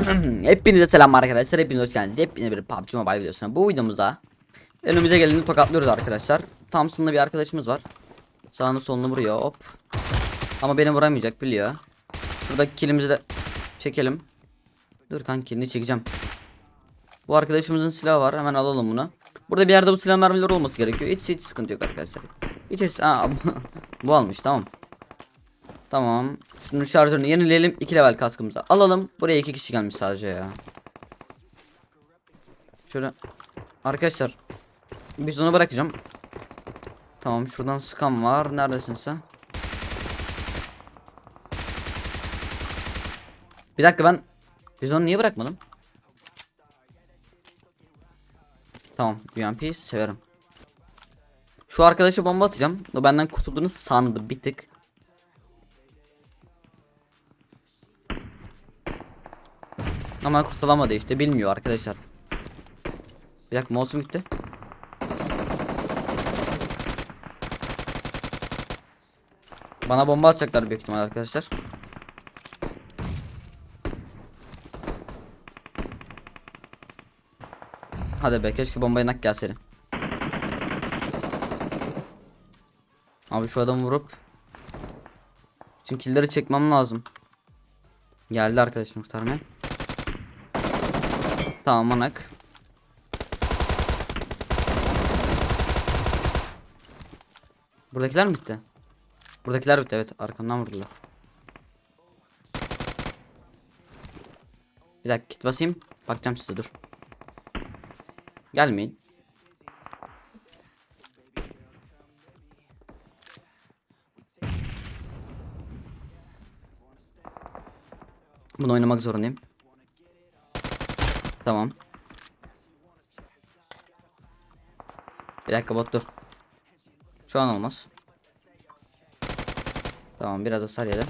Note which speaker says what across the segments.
Speaker 1: Hepinize selam arkadaşlar. Hepiniz hoş geldiniz. Hepinize bir PUBG Mobile videosuna. Bu videomuzda önümüze geleni tokatlıyoruz arkadaşlar. Thompson'lı bir arkadaşımız var. Sağını solunu vuruyor. Hop. Ama beni vuramayacak biliyor. Şuradaki kilimizi de çekelim. Dur kanki kilini çekeceğim. Bu arkadaşımızın silahı var. Hemen alalım bunu. Burada bir yerde bu silah mermileri olması gerekiyor. Hiç hiç sıkıntı yok arkadaşlar. Hiç hiç. Aa, bu almış tamam. Tamam. Şunun şarjörünü yenileyelim. 2 level kaskımızı alalım. Buraya iki kişi gelmiş sadece ya. Şöyle. Arkadaşlar. Biz onu bırakacağım. Tamam şuradan scam var. Neredesin sen? Bir dakika ben biz onu niye bırakmadım? Tamam UMP severim. Şu arkadaşa bomba atacağım. O benden kurtulduğunu sandı bir tık. Ama kurtulamadı işte bilmiyor arkadaşlar. Bir dakika mouse'um gitti. Bana bomba atacaklar büyük ihtimal arkadaşlar. Hadi be keşke bombaya nak gelseydi. Abi şu adamı vurup Şimdi killleri çekmem lazım. Geldi arkadaşım kurtarmaya. Tamam manak. Buradakiler mi bitti? Buradakiler bitti evet arkamdan vurdular. Bir dakika kit basayım. Bakacağım size dur. Gelmeyin. Bunu oynamak zorundayım. Tamam. Bir dakika bot dur. Şu an olmaz. Tamam biraz hasar yedi.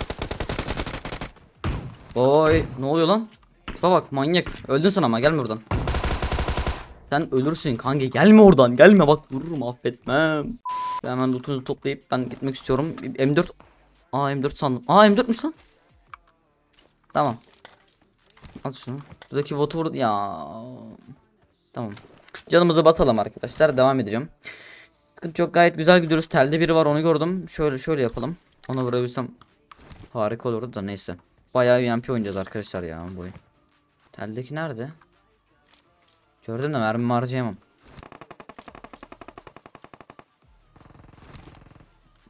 Speaker 1: Oy ne oluyor lan? Tipe bak manyak. Öldün sen ama gelme buradan. Sen ölürsün kanka gelme oradan gelme bak vururum affetmem. Ben hemen lootunuzu toplayıp ben gitmek istiyorum. M4 Aa M4 sandım. Aa M4'müş lan. Tamam. At şunu. Buradaki botu vurdu ya. Tamam. Canımızı basalım arkadaşlar. Devam edeceğim. Sıkıntı yok gayet güzel gidiyoruz. Telde biri var onu gördüm. Şöyle şöyle yapalım. Onu vurabilsem harika olurdu da neyse. Bayağı UMP oynayacağız arkadaşlar ya bu oyun. Teldeki nerede? Gördüm de mermi harcayamam.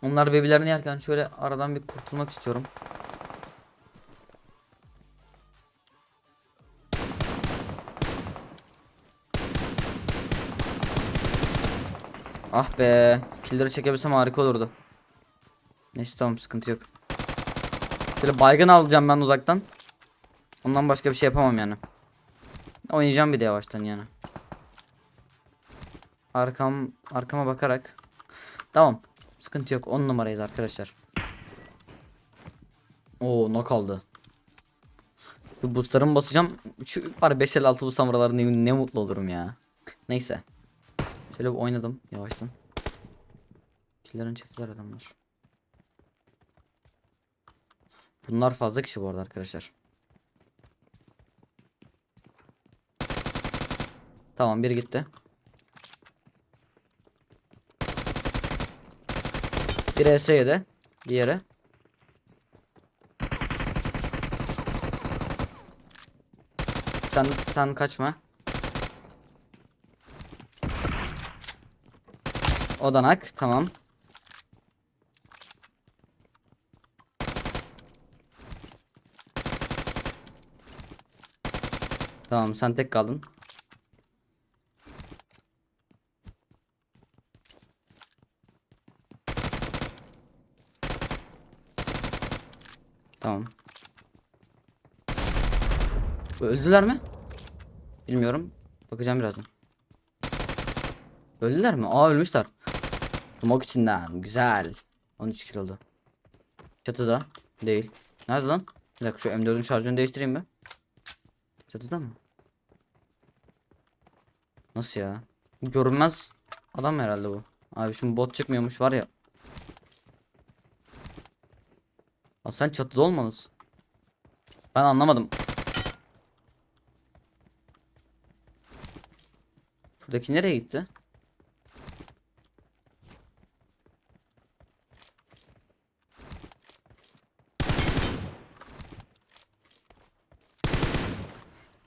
Speaker 1: Onlar bebilerini yerken şöyle aradan bir kurtulmak istiyorum. Ah be. Killleri çekebilsem harika olurdu. Neyse tamam sıkıntı yok. Şöyle baygın alacağım ben uzaktan. Ondan başka bir şey yapamam yani. Oynayacağım bir de yavaştan yani. Arkam arkama bakarak. Tamam. Sıkıntı yok. 10 numarayız arkadaşlar. Oo ne kaldı. Bu boostlarımı basacağım. Şu var 5 6 bu samuraların ne, ne mutlu olurum ya. Neyse. Şöyle oynadım yavaştan. Killerini çektiler adamlar. Bunlar fazla kişi bu arada arkadaşlar. Tamam biri gitti. Bir ES7 diğeri. Sen sen kaçma. Odanak tamam. Tamam sen tek kaldın. Tamam. Öldüler mi? Bilmiyorum. Bakacağım birazdan. Öldüler mi? Aa ölmüşler. Smok içinden. Güzel. 13 kilolu. Çatıda. Değil. Nerede lan? Bir dakika şu M4'ün şarjını değiştireyim mi? Çatıda mı? Nasıl ya? Görünmez adam herhalde bu. Abi şimdi bot çıkmıyormuş var ya. Aa, sen çatıda olmalısın. Ben anlamadım. Şuradaki nereye gitti?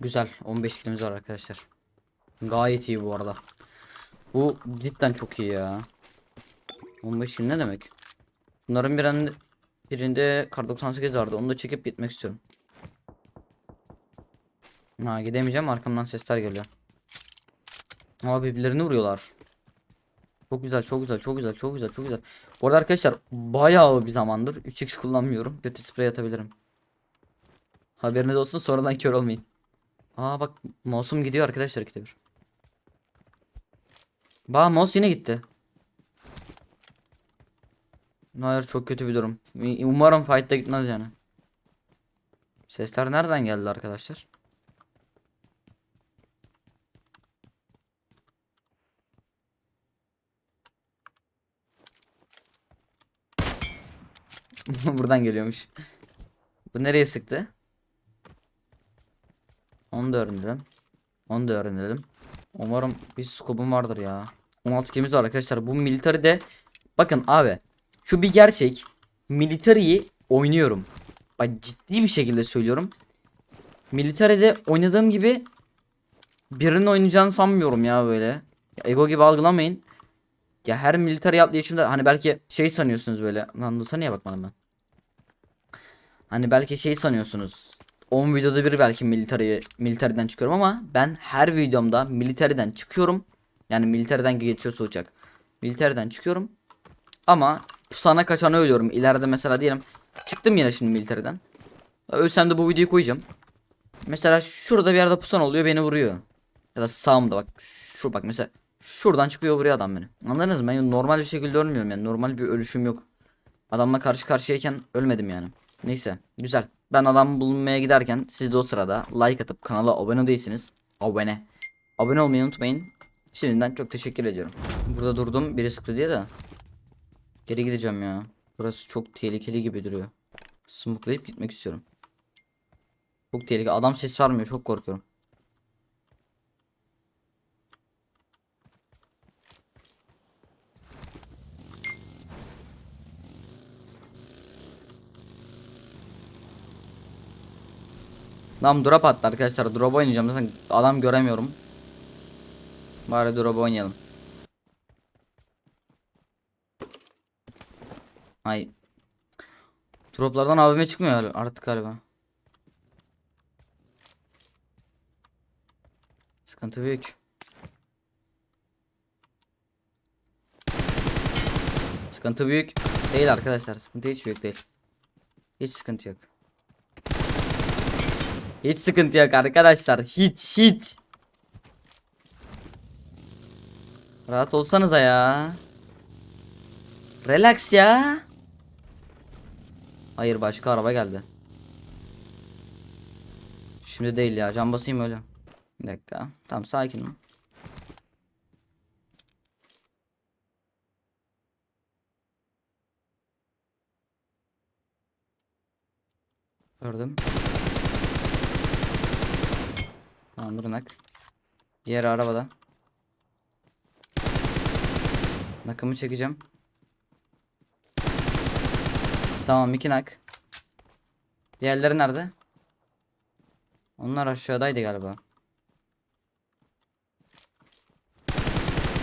Speaker 1: Güzel. 15 kilimiz var arkadaşlar. Gayet iyi bu arada. Bu cidden çok iyi ya. 15 kill ne demek? Bunların birinde, birinde kar 98 vardı. Onu da çekip gitmek istiyorum. Ha gidemeyeceğim arkamdan sesler geliyor. Ama birbirlerini vuruyorlar. Çok güzel, çok güzel, çok güzel, çok güzel, çok güzel. Bu arada arkadaşlar bayağı bir zamandır 3x kullanmıyorum. Kötü sprey atabilirim. Haberiniz olsun sonradan kör olmayın. Aa bak mouse'um gidiyor arkadaşlar ikide bir. Bak mouse yine gitti. Hayır çok kötü bir durum. Umarım fight'ta gitmez yani. Sesler nereden geldi arkadaşlar? Buradan geliyormuş. Bu nereye sıktı? Onu da öğrenelim. Onu da öğrenelim. Umarım bir scope'um vardır ya. 16 kilimiz var arkadaşlar. Bu military'de bakın abi şu bir gerçek. Military'yi oynuyorum. Bak ciddi bir şekilde söylüyorum. Military'de oynadığım gibi birinin oynayacağını sanmıyorum ya böyle. Ya ego gibi algılamayın. Ya her military atlayışımda hani belki şey sanıyorsunuz böyle. Lan Luta niye bakmadım ben? Hani belki şey sanıyorsunuz. 10 videoda bir belki military, military'den çıkıyorum ama ben her videomda military'den çıkıyorum. Yani military'den geçiyorsa uçak. Military'den çıkıyorum. Ama pusana kaçana ölüyorum. İleride mesela diyelim çıktım yine şimdi military'den. Ölsem de bu videoyu koyacağım. Mesela şurada bir yerde pusan oluyor beni vuruyor. Ya da sağımda bak. Şu bak mesela. Şuradan çıkıyor vuruyor adam beni. Anladınız mı? Ben normal bir şekilde ölmüyorum yani. Normal bir ölüşüm yok. Adamla karşı karşıyayken ölmedim yani. Neyse güzel. Ben adam bulmaya giderken siz de o sırada like atıp kanala abone değilsiniz. Abone. Abone olmayı unutmayın. Şimdiden çok teşekkür ediyorum. Burada durdum biri sıktı diye de. Geri gideceğim ya. Burası çok tehlikeli gibi duruyor. Smoklayıp gitmek istiyorum. Çok tehlikeli. Adam ses vermiyor. Çok korkuyorum. Lan drop attı arkadaşlar. Drop oynayacağım. Zaten adam göremiyorum. Bari drop oynayalım. Ay. Droplardan abime çıkmıyor artık galiba. Sıkıntı büyük. Sıkıntı büyük değil arkadaşlar. Sıkıntı hiç büyük değil. Hiç sıkıntı yok. Hiç sıkıntı yok arkadaşlar. Hiç hiç. Rahat olsanıza ya. Relax ya. Hayır başka araba geldi. Şimdi değil ya. Can basayım öyle. Bir dakika. Tamam sakin ol. Gördüm. Tamam durnak. Diğer arabada. Nakımı çekeceğim. Tamam iki nak. Diğerleri nerede? Onlar aşağıdaydı galiba.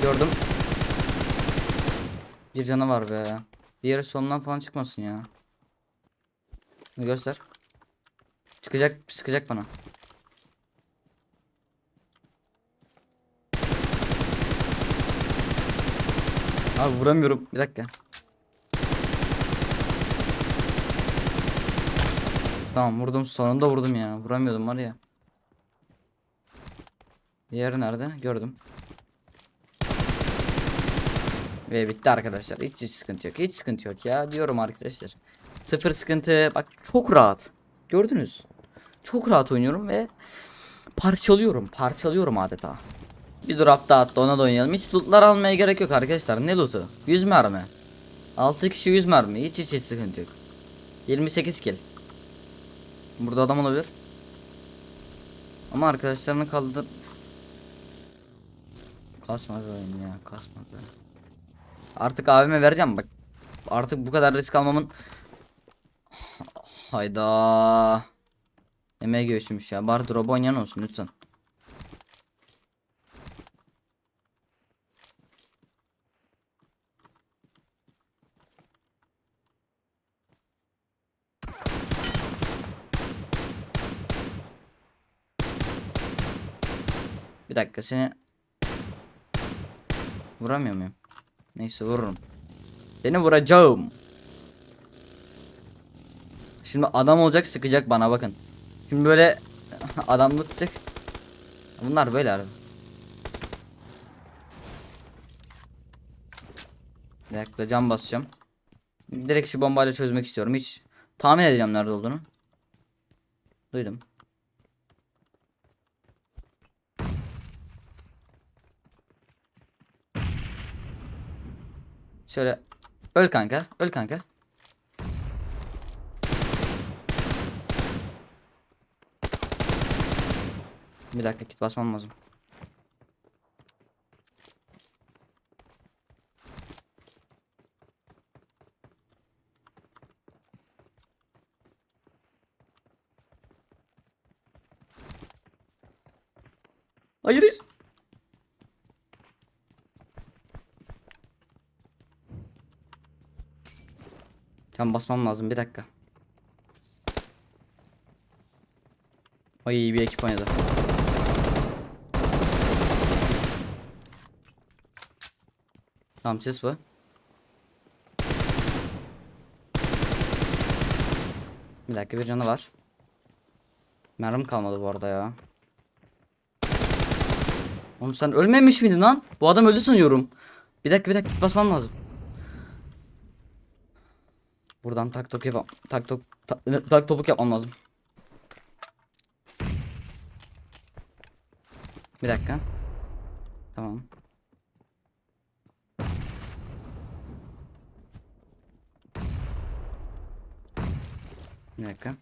Speaker 1: Gördüm. Bir canı var be. Diğeri sonundan falan çıkmasın ya. Bunu göster. Çıkacak, sıkacak bana. Abi vuramıyorum. Bir dakika. Tamam vurdum. Sonunda vurdum ya. Vuramıyordum var ya. Diğeri nerede? Gördüm. Ve bitti arkadaşlar. Hiç, hiç sıkıntı yok. Hiç sıkıntı yok ya. Diyorum arkadaşlar. Sıfır sıkıntı. Bak çok rahat. Gördünüz. Çok rahat oynuyorum ve parçalıyorum. Parçalıyorum adeta. Bir drop daha attı ona da oynayalım. Hiç lootlar almaya gerek yok arkadaşlar. Ne lootu? 100 mermi. 6 kişi 100 mermi. Hiç hiç hiç sıkıntı yok. 28 kill. Burada adam olabilir. Ama arkadaşlarını kaldır. Kasmadı oyun ya kasmadı. Artık abime vereceğim bak. Artık bu kadar risk almamın Hayda. Emeğe göçmüş ya. Bari drop oynayan olsun lütfen. Bir dakika seni Vuramıyor muyum? Neyse vururum. Seni vuracağım. Şimdi adam olacak sıkacak bana bakın. Şimdi böyle adamlı sık. Bunlar böyle abi. Bir cam basacağım. Direkt şu bombayla çözmek istiyorum. Hiç tahmin edeceğim nerede olduğunu. Duydum. Şöyle öl kanka, öl kanka. Bir dakika kit basmam lazım. Hayır hayır. Can basmam lazım bir dakika. Ay bir ekip oynadı. Tamam ses bu. Bir dakika bir canı var. Mermim kalmadı bu arada ya. Oğlum sen ölmemiş miydin lan? Bu adam öldü sanıyorum. Bir dakika bir dakika basmam lazım. Buradan tak tok yapam. Tak tok ta- tak topuk yapmam lazım. Bir dakika. Tamam. Bir dakika.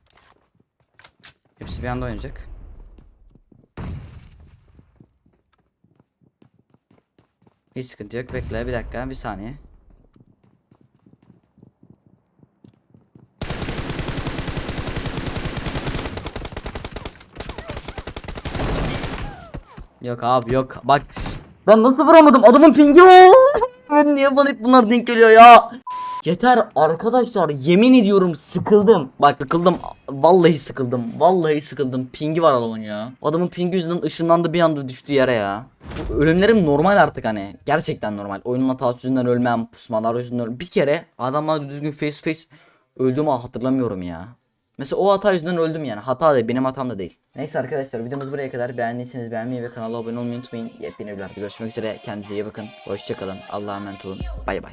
Speaker 1: Hepsi bir anda oynayacak. Hiç sıkıntı yok. Bekle bir dakika bir saniye. Yok abi yok. Bak ben nasıl vuramadım? Adamın pingi o. Niye bana hep bunlar denk geliyor ya? Yeter arkadaşlar yemin ediyorum sıkıldım. Bak sıkıldım. Vallahi sıkıldım. Vallahi sıkıldım. Pingi var adamın ya. Adamın pingi yüzünden ışınlandı bir anda düştü yere ya. Bu Ölümlerim normal artık hani. Gerçekten normal. Oyunun hatası yüzünden ölmem. Pusmalar yüzünden ölmem. Bir kere adamla düzgün face to face öldüğümü hatırlamıyorum ya. Mesela o hata yüzünden öldüm yani. Hata değil, benim hatam da değil. Neyse arkadaşlar videomuz buraya kadar. Beğendiyseniz beğenmeyi ve kanala abone olmayı unutmayın. Yepyeni videolarda görüşmek üzere. Kendinize iyi bakın. Hoşçakalın. Allah'a emanet olun. Bay bay.